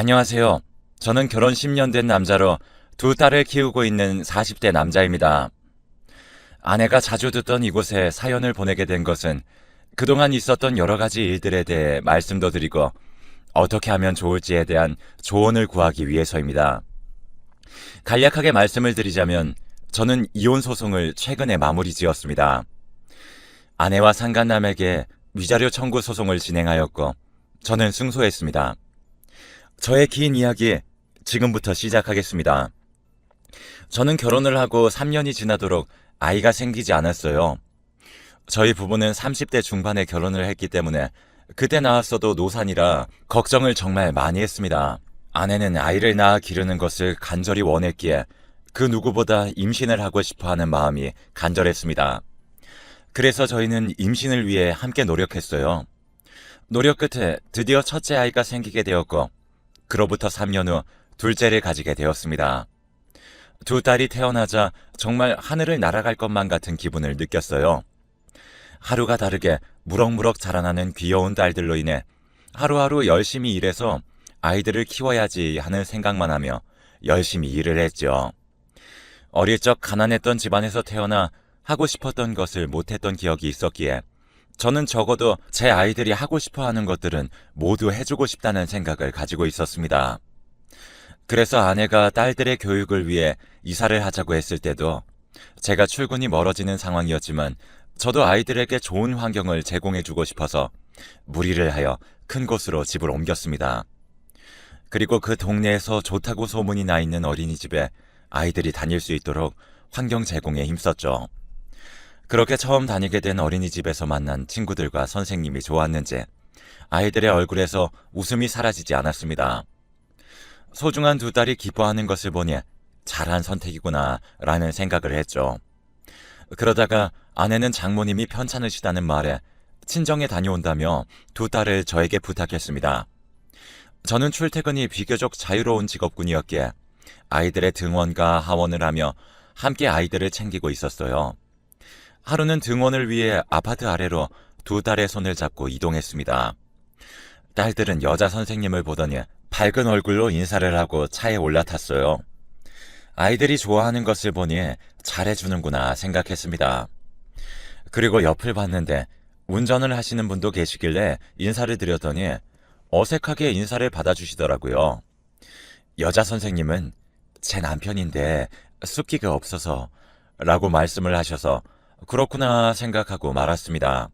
안녕하세요. 저는 결혼 10년 된 남자로 두 딸을 키우고 있는 40대 남자입니다. 아내가 자주 듣던 이곳에 사연을 보내게 된 것은 그동안 있었던 여러 가지 일들에 대해 말씀도 드리고 어떻게 하면 좋을지에 대한 조언을 구하기 위해서입니다. 간략하게 말씀을 드리자면 저는 이혼 소송을 최근에 마무리 지었습니다. 아내와 상간남에게 위자료 청구 소송을 진행하였고 저는 승소했습니다. 저의 긴 이야기 지금부터 시작하겠습니다. 저는 결혼을 하고 3년이 지나도록 아이가 생기지 않았어요. 저희 부부는 30대 중반에 결혼을 했기 때문에 그때 낳았어도 노산이라 걱정을 정말 많이 했습니다. 아내는 아이를 낳아 기르는 것을 간절히 원했기에 그 누구보다 임신을 하고 싶어 하는 마음이 간절했습니다. 그래서 저희는 임신을 위해 함께 노력했어요. 노력 끝에 드디어 첫째 아이가 생기게 되었고, 그로부터 3년 후 둘째를 가지게 되었습니다. 두 딸이 태어나자 정말 하늘을 날아갈 것만 같은 기분을 느꼈어요. 하루가 다르게 무럭무럭 자라나는 귀여운 딸들로 인해 하루하루 열심히 일해서 아이들을 키워야지 하는 생각만 하며 열심히 일을 했죠. 어릴 적 가난했던 집안에서 태어나 하고 싶었던 것을 못했던 기억이 있었기에 저는 적어도 제 아이들이 하고 싶어 하는 것들은 모두 해주고 싶다는 생각을 가지고 있었습니다. 그래서 아내가 딸들의 교육을 위해 이사를 하자고 했을 때도 제가 출근이 멀어지는 상황이었지만 저도 아이들에게 좋은 환경을 제공해주고 싶어서 무리를 하여 큰 곳으로 집을 옮겼습니다. 그리고 그 동네에서 좋다고 소문이 나 있는 어린이집에 아이들이 다닐 수 있도록 환경 제공에 힘썼죠. 그렇게 처음 다니게 된 어린이집에서 만난 친구들과 선생님이 좋았는지 아이들의 얼굴에서 웃음이 사라지지 않았습니다. 소중한 두 딸이 기뻐하는 것을 보니 잘한 선택이구나 라는 생각을 했죠. 그러다가 아내는 장모님이 편찮으시다는 말에 친정에 다녀온다며 두 딸을 저에게 부탁했습니다. 저는 출퇴근이 비교적 자유로운 직업군이었기에 아이들의 등원과 하원을 하며 함께 아이들을 챙기고 있었어요. 하루는 등원을 위해 아파트 아래로 두 딸의 손을 잡고 이동했습니다. 딸들은 여자 선생님을 보더니 밝은 얼굴로 인사를 하고 차에 올라탔어요. 아이들이 좋아하는 것을 보니 잘해주는구나 생각했습니다. 그리고 옆을 봤는데 운전을 하시는 분도 계시길래 인사를 드렸더니 어색하게 인사를 받아주시더라고요. 여자 선생님은 제 남편인데 숫기가 없어서 라고 말씀을 하셔서 그렇구나 생각하고 말았습니다.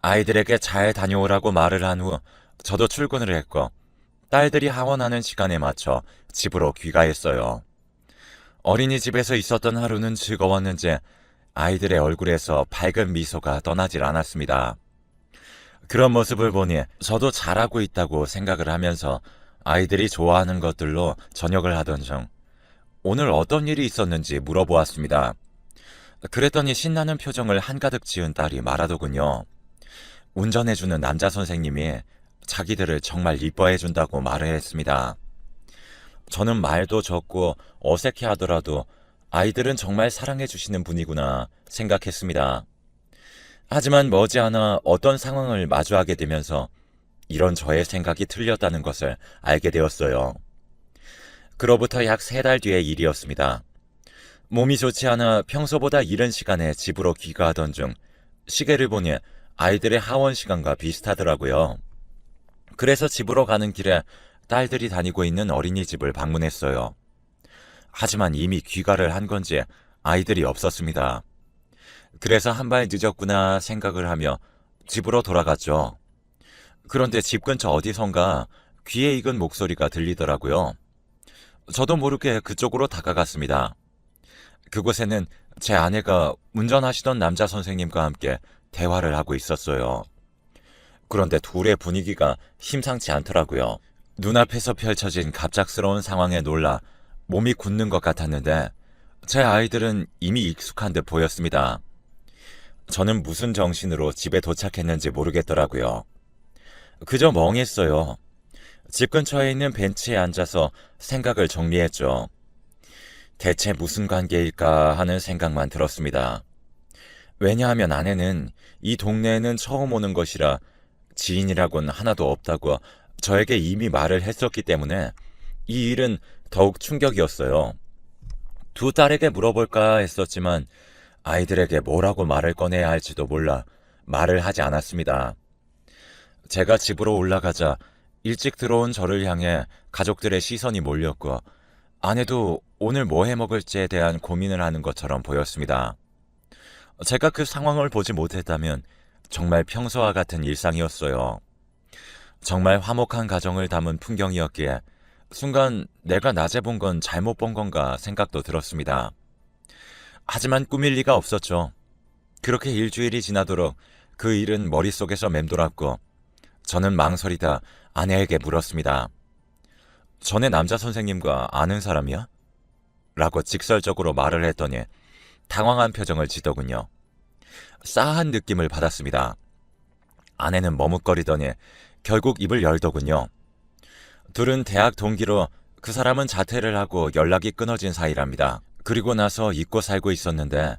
아이들에게 잘 다녀오라고 말을 한 후 저도 출근을 했고 딸들이 하원하는 시간에 맞춰 집으로 귀가했어요. 어린이집에서 있었던 하루는 즐거웠는지 아이들의 얼굴에서 밝은 미소가 떠나질 않았습니다. 그런 모습을 보니 저도 잘하고 있다고 생각을 하면서 아이들이 좋아하는 것들로 저녁을 하던 중 오늘 어떤 일이 있었는지 물어보았습니다. 그랬더니 신나는 표정을 한가득 지은 딸이 말하더군요. 운전해주는 남자 선생님이 자기들을 정말 이뻐해준다고 말을 했습니다. 저는 말도 적고 어색해 하더라도 아이들은 정말 사랑해주시는 분이구나 생각했습니다. 하지만 머지않아 어떤 상황을 마주하게 되면서 이런 저의 생각이 틀렸다는 것을 알게 되었어요. 그로부터 약 세 달 뒤의 일이었습니다. 몸이 좋지 않아 평소보다 이른 시간에 집으로 귀가하던 중 시계를 보니 아이들의 하원 시간과 비슷하더라고요. 그래서 집으로 가는 길에 딸들이 다니고 있는 어린이집을 방문했어요. 하지만 이미 귀가를 한 건지 아이들이 없었습니다. 그래서 한 발 늦었구나 생각을 하며 집으로 돌아갔죠. 그런데 집 근처 어디선가 귀에 익은 목소리가 들리더라고요. 저도 모르게 그쪽으로 다가갔습니다. 그곳에는 제 아내가 운전하시던 남자 선생님과 함께 대화를 하고 있었어요. 그런데 둘의 분위기가 심상치 않더라고요. 눈앞에서 펼쳐진 갑작스러운 상황에 놀라 몸이 굳는 것 같았는데 제 아이들은 이미 익숙한 듯 보였습니다. 저는 무슨 정신으로 집에 도착했는지 모르겠더라고요. 그저 멍했어요. 집 근처에 있는 벤치에 앉아서 생각을 정리했죠. 대체 무슨 관계일까 하는 생각만 들었습니다. 왜냐하면 아내는 이 동네에는 처음 오는 것이라 지인이라곤 하나도 없다고 저에게 이미 말을 했었기 때문에 이 일은 더욱 충격이었어요. 두 딸에게 물어볼까 했었지만 아이들에게 뭐라고 말을 꺼내야 할지도 몰라 말을 하지 않았습니다. 제가 집으로 올라가자 일찍 들어온 저를 향해 가족들의 시선이 몰렸고 아내도 오늘 뭐 해 먹을지에 대한 고민을 하는 것처럼 보였습니다. 제가 그 상황을 보지 못했다면 정말 평소와 같은 일상이었어요. 정말 화목한 가정을 담은 풍경이었기에 순간 내가 낮에 본 건 잘못 본 건가 생각도 들었습니다. 하지만 꾸밀 리가 없었죠. 그렇게 일주일이 지나도록 그 일은 머릿속에서 맴돌았고 저는 망설이다 아내에게 물었습니다. 전에 남자 선생님과 아는 사람이야? 라고 직설적으로 말을 했더니 당황한 표정을 지더군요. 싸한 느낌을 받았습니다. 아내는 머뭇거리더니 결국 입을 열더군요. 둘은 대학 동기로 그 사람은 자퇴를 하고 연락이 끊어진 사이랍니다. 그리고 나서 잊고 살고 있었는데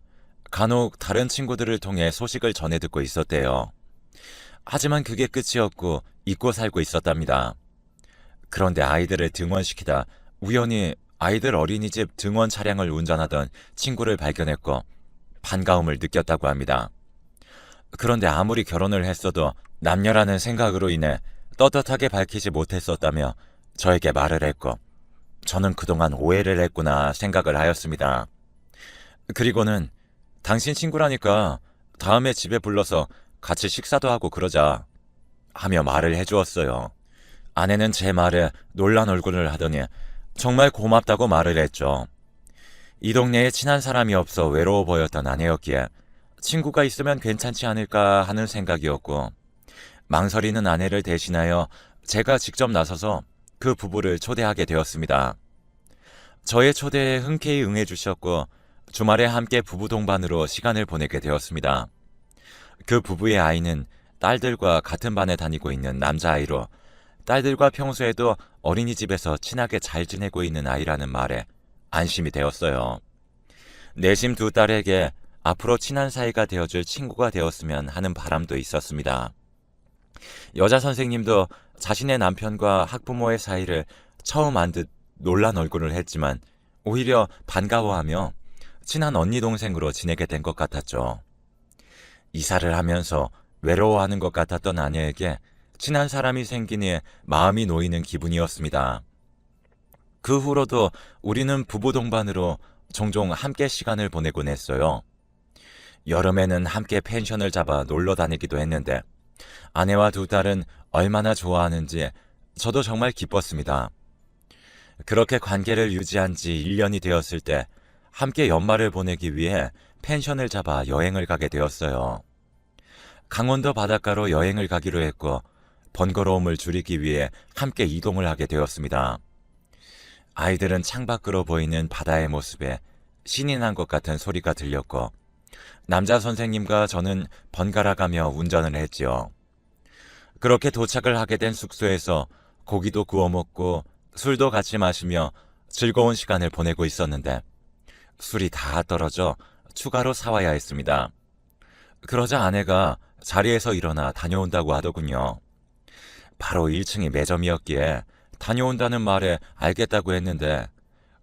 간혹 다른 친구들을 통해 소식을 전해 듣고 있었대요. 하지만 그게 끝이었고 잊고 살고 있었답니다. 그런데 아이들을 등원시키다 우연히 아이들 어린이집 등원 차량을 운전하던 친구를 발견했고 반가움을 느꼈다고 합니다. 그런데 아무리 결혼을 했어도 남녀라는 생각으로 인해 떳떳하게 밝히지 못했었다며 저에게 말을 했고 저는 그동안 오해를 했구나 생각을 하였습니다. 그리고는 당신 친구라니까 다음에 집에 불러서 같이 식사도 하고 그러자 하며 말을 해주었어요. 아내는 제 말에 놀란 얼굴을 하더니 정말 고맙다고 말을 했죠. 이 동네에 친한 사람이 없어 외로워 보였던 아내였기에 친구가 있으면 괜찮지 않을까 하는 생각이었고 망설이는 아내를 대신하여 제가 직접 나서서 그 부부를 초대하게 되었습니다. 저의 초대에 흔쾌히 응해주셨고 주말에 함께 부부 동반으로 시간을 보내게 되었습니다. 그 부부의 아이는 딸들과 같은 반에 다니고 있는 남자아이로 딸들과 평소에도 어린이집에서 친하게 잘 지내고 있는 아이라는 말에 안심이 되었어요. 내심 두 딸에게 앞으로 친한 사이가 되어줄 친구가 되었으면 하는 바람도 있었습니다. 여자 선생님도 자신의 남편과 학부모의 사이를 처음 안 듯 놀란 얼굴을 했지만 오히려 반가워하며 친한 언니 동생으로 지내게 된 것 같았죠. 이사를 하면서 외로워하는 것 같았던 아내에게 친한 사람이 생기니 마음이 놓이는 기분이었습니다. 그 후로도 우리는 부부 동반으로 종종 함께 시간을 보내곤 했어요. 여름에는 함께 펜션을 잡아 놀러 다니기도 했는데 아내와 두 딸은 얼마나 좋아하는지 저도 정말 기뻤습니다. 그렇게 관계를 유지한 지 1년이 되었을 때 함께 연말을 보내기 위해 펜션을 잡아 여행을 가게 되었어요. 강원도 바닷가로 여행을 가기로 했고 번거로움을 줄이기 위해 함께 이동을 하게 되었습니다. 아이들은 창밖으로 보이는 바다의 모습에 신이 난 것 같은 소리가 들렸고 남자 선생님과 저는 번갈아 가며 운전을 했지요. 그렇게 도착을 하게 된 숙소에서 고기도 구워 먹고 술도 같이 마시며 즐거운 시간을 보내고 있었는데 술이 다 떨어져 추가로 사와야 했습니다. 그러자 아내가 자리에서 일어나 다녀온다고 하더군요. 바로 1층이 매점이었기에 다녀온다는 말에 알겠다고 했는데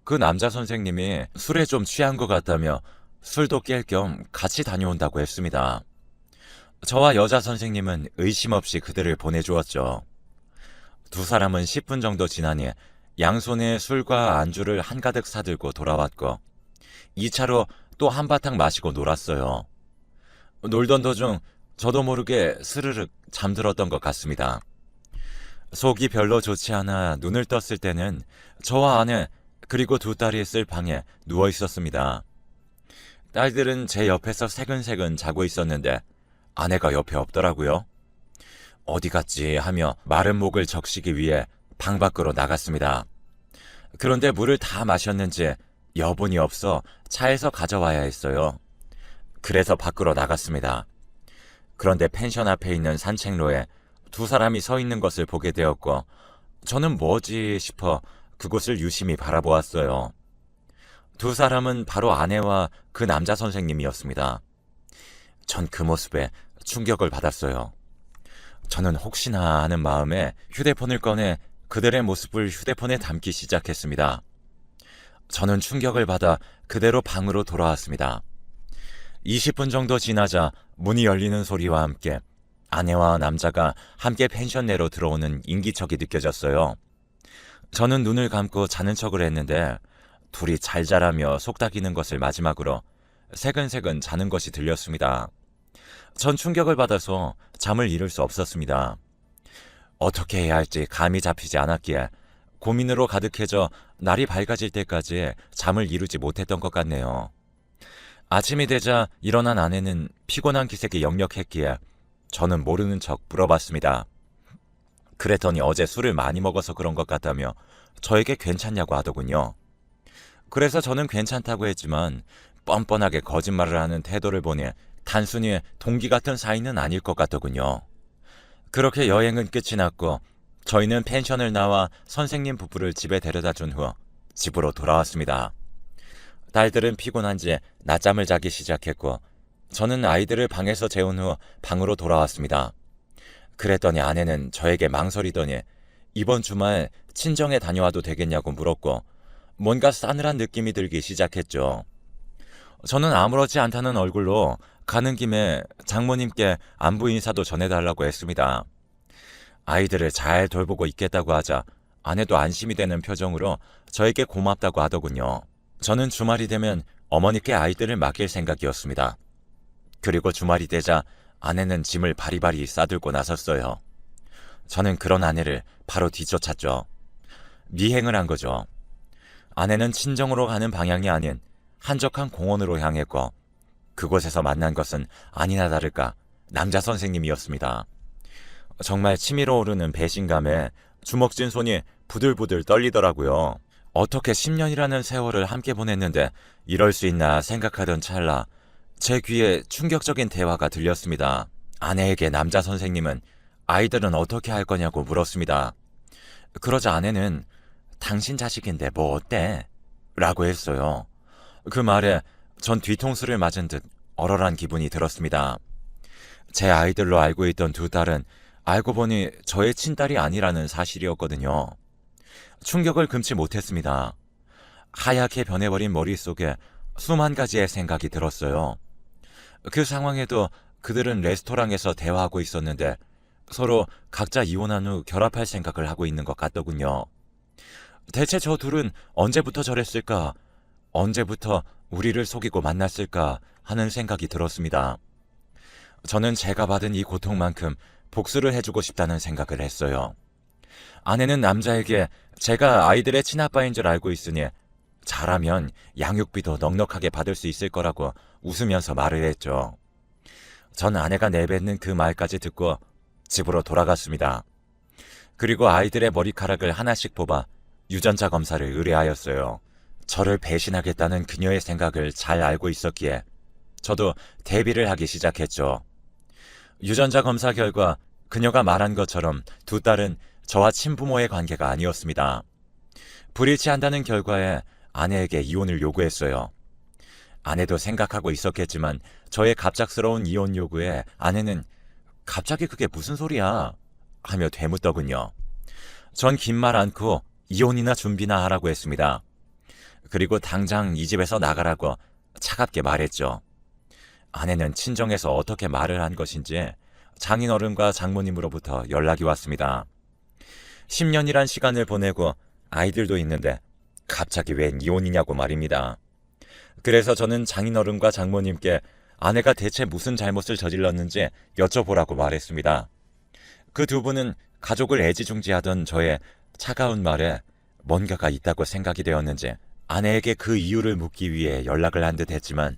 그 남자 선생님이 술에 좀 취한 것 같다며 술도 깰 겸 같이 다녀온다고 했습니다. 저와 여자 선생님은 의심 없이 그들을 보내주었죠. 두 사람은 10분 정도 지나니 양손에 술과 안주를 한가득 사들고 돌아왔고 2차로 또 한바탕 마시고 놀았어요. 놀던 도중 저도 모르게 스르륵 잠들었던 것 같습니다. 속이 별로 좋지 않아 눈을 떴을 때는 저와 아내 그리고 두 딸이 있을 방에 누워 있었습니다. 딸들은 제 옆에서 새근새근 자고 있었는데 아내가 옆에 없더라고요. 어디 갔지 하며 마른 목을 적시기 위해 방 밖으로 나갔습니다. 그런데 물을 다 마셨는지 여분이 없어 차에서 가져와야 했어요. 그래서 밖으로 나갔습니다. 그런데 펜션 앞에 있는 산책로에 두 사람이 서 있는 것을 보게 되었고 저는 뭐지 싶어 그곳을 유심히 바라보았어요. 두 사람은 바로 아내와 그 남자 선생님이었습니다. 전 그 모습에 충격을 받았어요. 저는 혹시나 하는 마음에 휴대폰을 꺼내 그들의 모습을 휴대폰에 담기 시작했습니다. 저는 충격을 받아 그대로 방으로 돌아왔습니다. 20분 정도 지나자 문이 열리는 소리와 함께 아내와 남자가 함께 펜션 내로 들어오는 인기척이 느껴졌어요. 저는 눈을 감고 자는 척을 했는데 둘이 잘 자라며 속닥이는 것을 마지막으로 새근새근 자는 것이 들렸습니다. 전 충격을 받아서 잠을 이룰 수 없었습니다. 어떻게 해야 할지 감이 잡히지 않았기에 고민으로 가득해져 날이 밝아질 때까지 잠을 이루지 못했던 것 같네요. 아침이 되자 일어난 아내는 피곤한 기색이 역력했기에 저는 모르는 척 물어봤습니다. 그랬더니 어제 술을 많이 먹어서 그런 것 같다며 저에게 괜찮냐고 하더군요. 그래서 저는 괜찮다고 했지만 뻔뻔하게 거짓말을 하는 태도를 보니 단순히 동기 같은 사이는 아닐 것 같더군요. 그렇게 여행은 끝이 났고 저희는 펜션을 나와 선생님 부부를 집에 데려다 준 후 집으로 돌아왔습니다. 딸들은 피곤한지 낮잠을 자기 시작했고 저는 아이들을 방에서 재운 후 방으로 돌아왔습니다. 그랬더니 아내는 저에게 망설이더니 이번 주말 친정에 다녀와도 되겠냐고 물었고 뭔가 싸늘한 느낌이 들기 시작했죠. 저는 아무렇지 않다는 얼굴로 가는 김에 장모님께 안부 인사도 전해달라고 했습니다. 아이들을 잘 돌보고 있겠다고 하자 아내도 안심이 되는 표정으로 저에게 고맙다고 하더군요. 저는 주말이 되면 어머니께 아이들을 맡길 생각이었습니다. 그리고 주말이 되자 아내는 짐을 바리바리 싸들고 나섰어요. 저는 그런 아내를 바로 뒤쫓았죠. 미행을 한 거죠. 아내는 친정으로 가는 방향이 아닌 한적한 공원으로 향했고 그곳에서 만난 것은 아니나 다를까 남자 선생님이었습니다. 정말 치밀어 오르는 배신감에 주먹진 손이 부들부들 떨리더라고요. 어떻게 10년이라는 세월을 함께 보냈는데 이럴 수 있나 생각하던 찰나 제 귀에 충격적인 대화가 들렸습니다. 아내에게 남자 선생님은 아이들은 어떻게 할 거냐고 물었습니다. 그러자 아내는 당신 자식인데 뭐 어때? 라고 했어요. 그 말에 전 뒤통수를 맞은 듯 얼얼한 기분이 들었습니다. 제 아이들로 알고 있던 두 딸은 알고 보니 저의 친딸이 아니라는 사실이었거든요. 충격을 금치 못했습니다. 하얗게 변해버린 머릿속에 수만 가지의 생각이 들었어요. 그 상황에도 그들은 레스토랑에서 대화하고 있었는데 서로 각자 이혼한 후 결합할 생각을 하고 있는 것 같더군요. 대체 저 둘은 언제부터 저랬을까? 언제부터 우리를 속이고 만났을까? 하는 생각이 들었습니다. 저는 제가 받은 이 고통만큼 복수를 해주고 싶다는 생각을 했어요. 아내는 남자에게 제가 아이들의 친아빠인 줄 알고 있으니 잘하면 양육비도 넉넉하게 받을 수 있을 거라고 웃으면서 말을 했죠. 전 아내가 내뱉는 그 말까지 듣고 집으로 돌아갔습니다. 그리고 아이들의 머리카락을 하나씩 뽑아 유전자 검사를 의뢰하였어요. 저를 배신하겠다는 그녀의 생각을 잘 알고 있었기에 저도 대비를 하기 시작했죠. 유전자 검사 결과 그녀가 말한 것처럼 두 딸은 저와 친부모의 관계가 아니었습니다. 불일치한다는 결과에 아내에게 이혼을 요구했어요. 아내도 생각하고 있었겠지만 저의 갑작스러운 이혼 요구에 아내는 갑자기 그게 무슨 소리야? 하며 되묻더군요. 전 긴 말 않고 이혼이나 준비나 하라고 했습니다. 그리고 당장 이 집에서 나가라고 차갑게 말했죠. 아내는 친정에서 어떻게 말을 한 것인지 장인어른과 장모님으로부터 연락이 왔습니다. 10년이란 시간을 보내고 아이들도 있는데 갑자기 웬 이혼이냐고 말입니다. 그래서 저는 장인어른과 장모님께 아내가 대체 무슨 잘못을 저질렀는지 여쭤보라고 말했습니다. 그 두 분은 가족을 애지중지하던 저의 차가운 말에 뭔가가 있다고 생각이 되었는지 아내에게 그 이유를 묻기 위해 연락을 한 듯 했지만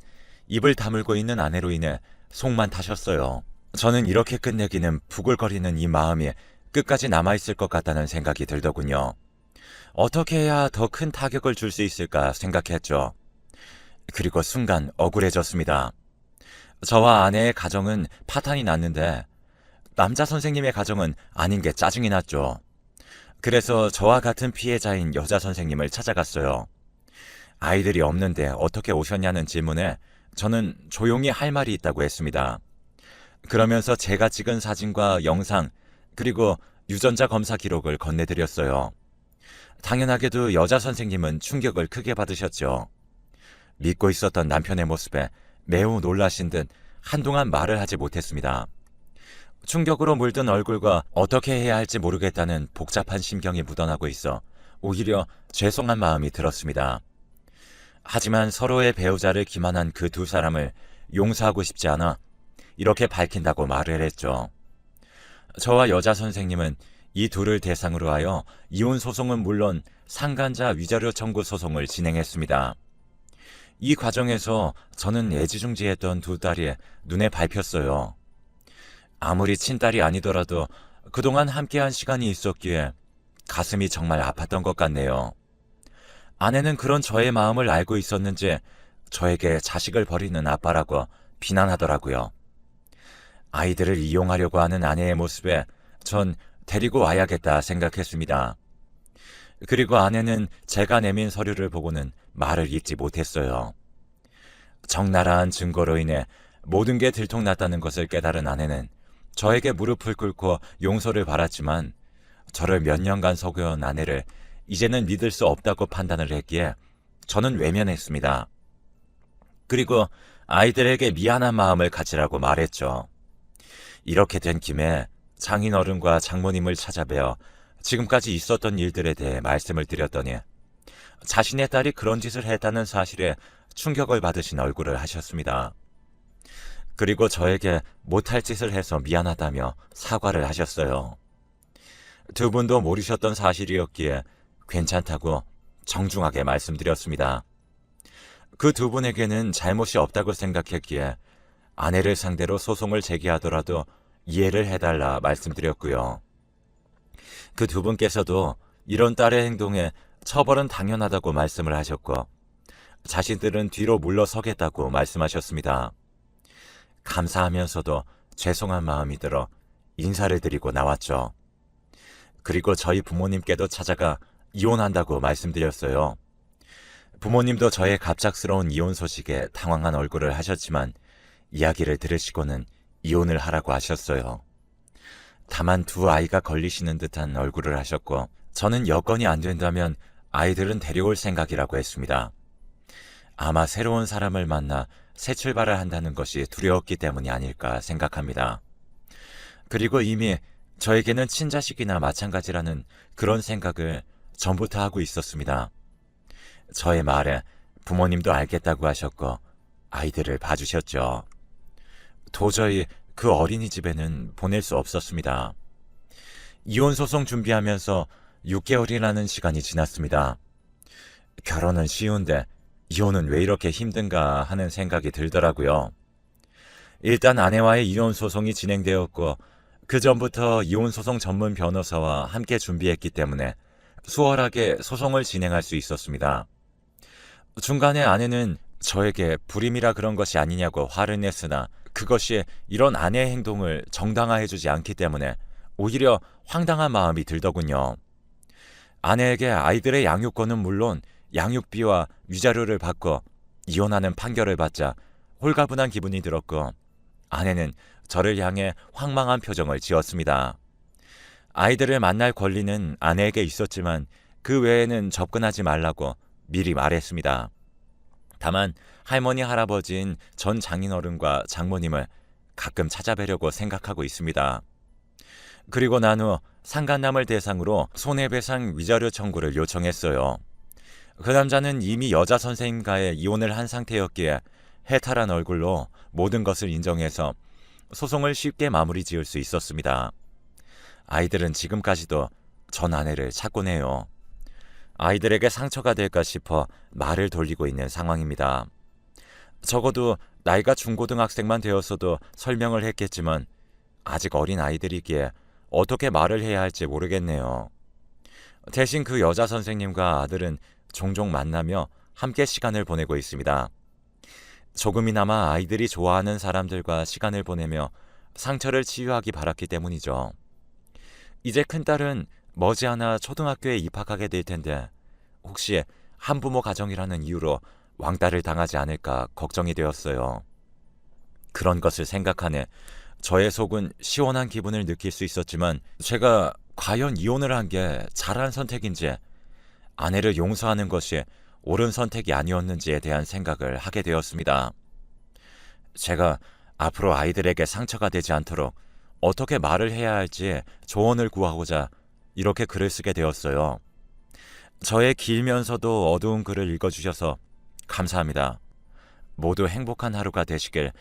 입을 다물고 있는 아내로 인해 속만 타셨어요. 저는 이렇게 끝내기는 부글거리는 이 마음이 끝까지 남아있을 것 같다는 생각이 들더군요. 어떻게 해야 더 큰 타격을 줄 수 있을까 생각했죠. 그리고 순간 억울해졌습니다. 저와 아내의 가정은 파탄이 났는데 남자 선생님의 가정은 아닌 게 짜증이 났죠. 그래서 저와 같은 피해자인 여자 선생님을 찾아갔어요. 아이들이 없는데 어떻게 오셨냐는 질문에 저는 조용히 할 말이 있다고 했습니다. 그러면서 제가 찍은 사진과 영상, 그리고 유전자 검사 기록을 건네드렸어요. 당연하게도 여자 선생님은 충격을 크게 받으셨죠. 믿고 있었던 남편의 모습에 매우 놀라신 듯 한동안 말을 하지 못했습니다. 충격으로 물든 얼굴과 어떻게 해야 할지 모르겠다는 복잡한 심경이 묻어나고 있어 오히려 죄송한 마음이 들었습니다. 하지만 서로의 배우자를 기만한 그 두 사람을 용서하고 싶지 않아 이렇게 밝힌다고 말을 했죠. 저와 여자 선생님은 이 둘을 대상으로 하여 이혼 소송은 물론 상간자 위자료 청구 소송을 진행했습니다. 이 과정에서 저는 애지중지했던 두 딸이 눈에 밟혔어요. 아무리 친딸이 아니더라도 그동안 함께한 시간이 있었기에 가슴이 정말 아팠던 것 같네요. 아내는 그런 저의 마음을 알고 있었는지 저에게 자식을 버리는 아빠라고 비난하더라고요. 아이들을 이용하려고 하는 아내의 모습에 전 데리고 와야겠다 생각했습니다. 그리고 아내는 제가 내민 서류를 보고는 말을 잇지 못했어요. 적나라한 증거로 인해 모든 게 들통났다는 것을 깨달은 아내는 저에게 무릎을 꿇고 용서를 바랐지만 저를 몇 년간 속여온 아내를 이제는 믿을 수 없다고 판단을 했기에 저는 외면했습니다. 그리고 아이들에게 미안한 마음을 가지라고 말했죠. 이렇게 된 김에 장인 어른과 장모님을 찾아뵈어 지금까지 있었던 일들에 대해 말씀을 드렸더니 자신의 딸이 그런 짓을 했다는 사실에 충격을 받으신 얼굴을 하셨습니다. 그리고 저에게 못할 짓을 해서 미안하다며 사과를 하셨어요. 두 분도 모르셨던 사실이었기에 괜찮다고 정중하게 말씀드렸습니다. 그 두 분에게는 잘못이 없다고 생각했기에 아내를 상대로 소송을 제기하더라도 이해를 해달라 말씀드렸고요. 그 두 분께서도 이런 딸의 행동에 처벌은 당연하다고 말씀을 하셨고, 자신들은 뒤로 물러서겠다고 말씀하셨습니다. 감사하면서도 죄송한 마음이 들어 인사를 드리고 나왔죠. 그리고 저희 부모님께도 찾아가 이혼한다고 말씀드렸어요. 부모님도 저의 갑작스러운 이혼 소식에 당황한 얼굴을 하셨지만 이야기를 들으시고는 이혼을 하라고 하셨어요. 다만 두 아이가 걸리시는 듯한 얼굴을 하셨고 저는 여건이 안 된다면 아이들은 데려올 생각이라고 했습니다. 아마 새로운 사람을 만나 새 출발을 한다는 것이 두려웠기 때문이 아닐까 생각합니다. 그리고 이미 저에게는 친자식이나 마찬가지라는 그런 생각을 전부터 하고 있었습니다. 저의 말에 부모님도 알겠다고 하셨고 아이들을 봐주셨죠. 도저히 그 어린이집에는 보낼 수 없었습니다. 이혼 소송 준비하면서 6개월이라는 시간이 지났습니다. 결혼은 쉬운데 이혼은 왜 이렇게 힘든가 하는 생각이 들더라고요. 일단 아내와의 이혼 소송이 진행되었고 그 전부터 이혼 소송 전문 변호사와 함께 준비했기 때문에 수월하게 소송을 진행할 수 있었습니다. 중간에 아내는 저에게 불임이라 그런 것이 아니냐고 화를 냈으나 그것이 이런 아내의 행동을 정당화해주지 않기 때문에 오히려 황당한 마음이 들더군요. 아내에게 아이들의 양육권은 물론 양육비와 위자료를 받고 이혼하는 판결을 받자 홀가분한 기분이 들었고 아내는 저를 향해 황망한 표정을 지었습니다. 아이들을 만날 권리는 아내에게 있었지만 그 외에는 접근하지 말라고 미리 말했습니다. 다만 할머니 할아버지인 전 장인어른과 장모님을 가끔 찾아뵈려고 생각하고 있습니다. 그리고 난 후 상간남을 대상으로 손해배상 위자료 청구를 요청했어요. 그 남자는 이미 여자 선생님과의 이혼을 한 상태였기에 해탈한 얼굴로 모든 것을 인정해서 소송을 쉽게 마무리 지을 수 있었습니다. 아이들은 지금까지도 전 아내를 찾곤 해요. 아이들에게 상처가 될까 싶어 말을 돌리고 있는 상황입니다. 적어도 나이가 중고등학생만 되었어도 설명을 했겠지만 아직 어린 아이들이기에 어떻게 말을 해야 할지 모르겠네요. 대신 그 여자 선생님과 아들은 종종 만나며 함께 시간을 보내고 있습니다. 조금이나마 아이들이 좋아하는 사람들과 시간을 보내며 상처를 치유하기 바랐기 때문이죠. 이제 큰딸은 머지않아 초등학교에 입학하게 될 텐데 혹시 한부모 가정이라는 이유로 왕따를 당하지 않을까 걱정이 되었어요. 그런 것을 생각하네 저의 속은 시원한 기분을 느낄 수 있었지만 제가 과연 이혼을 한 게 잘한 선택인지 아내를 용서하는 것이 옳은 선택이 아니었는지에 대한 생각을 하게 되었습니다. 제가 앞으로 아이들에게 상처가 되지 않도록 어떻게 말을 해야 할지 조언을 구하고자 이렇게 글을 쓰게 되었어요. 저의 길면서도 어두운 글을 읽어주셔서 감사합니다. 모두 행복한 하루가 되시길